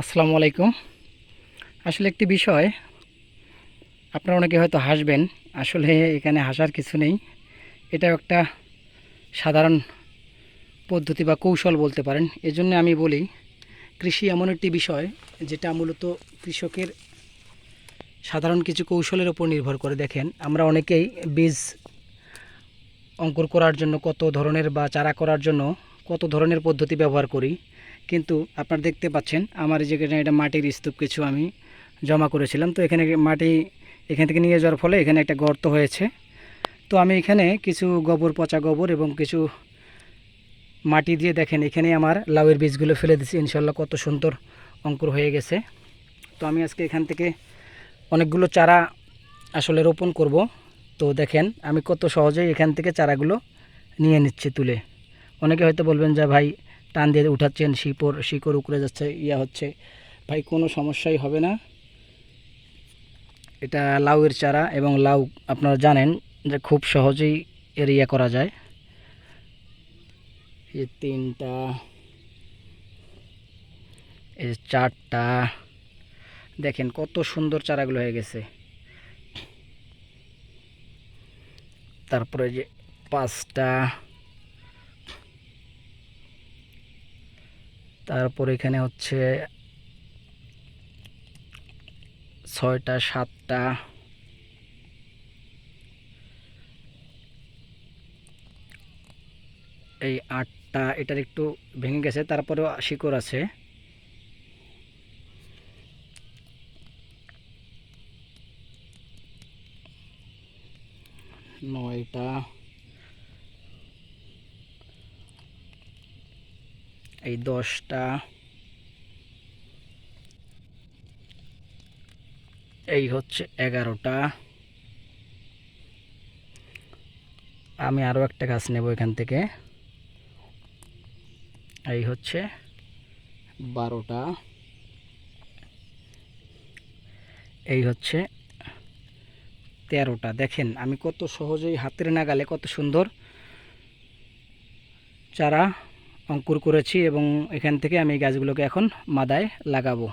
আসসালামু আলাইকুম। আসলে একটি বিষয়, আপনারা অনেকে হয়তো হাসবেন, আসলে এখানে হাসার কিছু নেই। এটাও একটা সাধারণ পদ্ধতি বা কৌশল বলতে পারেন। এজন্য আমি বলি, কৃষি এমন একটি বিষয়, যেটা মূলত কৃষকের সাধারণ কিছু কৌশলের উপর নির্ভর করে। দেখেন, আমরা অনেকেই বীজ অঙ্কুর করার জন্য কত ধরনের বা চারা করার জন্য কত ধরনের পদ্ধতি ব্যবহার করি। কিন্তু আপনারা দেখতে পাচ্ছেন, আমার যেখানে এটা মাটির স্তূপ কিছু আমি জমা করেছিলাম। তো এখানে মাটি এখান থেকে নিয়ে যাওয়ার ফলে এখানে একটা গর্ত হয়েছে। তো আমি এখানে কিছু গোবর, পচা গোবর এবং কিছু মাটি দিয়ে দেখেন, এখানে আমার লাউয়ের বীজগুলো ফেলে দিচ্ছি ইনশাল্লাহ কত সুন্দর অঙ্কুর হয়ে গেছে। তো আমি আজকে এখান থেকে অনেকগুলো চারা আসলে রোপণ করব। তো দেখেন, আমি কত সহজেই এখান থেকে চারাগুলো নিয়ে নিচ্ছি তুলে। অনেকে হয়তো বলবেন, যে ভাই টান দিয়ে উঠাচ্ছেন, শিকড় শিকড় উকড়ে যাচ্ছে, ইয়া হচ্ছে। ভাই, কোনো সমস্যাই হবে না। এটা লাউয়ের চারা এবং লাউ আপনারা জানেন যে খুব সহজেই এর ইয়া করা যায়। এই তিনটা, এই চারটা, দেখেন কত সুন্দর চারাগুলো হয়ে গেছে। তারপরে যে পাঁচটা তারপর এখানে হচ্ছে ছয়টা, সাতটা। এই আটটা, এটার একটু ভেঙে গেছে, তারপরেও শিকড় আছে। নয়টা। এই দশটা। এই হচ্ছে এগারোটা। আমি আরও একটা গাছ নেব এখান থেকে। এই হচ্ছে বারোটা। এই হচ্ছে তেরোটা। দেখেন, আমি কত সহজেই হাতের নাগালে কত সুন্দর চারা অঙ্কুর করেছি এবং এখান থেকে আমি গাছগুলোকে এখন মাদায় লাগাবো।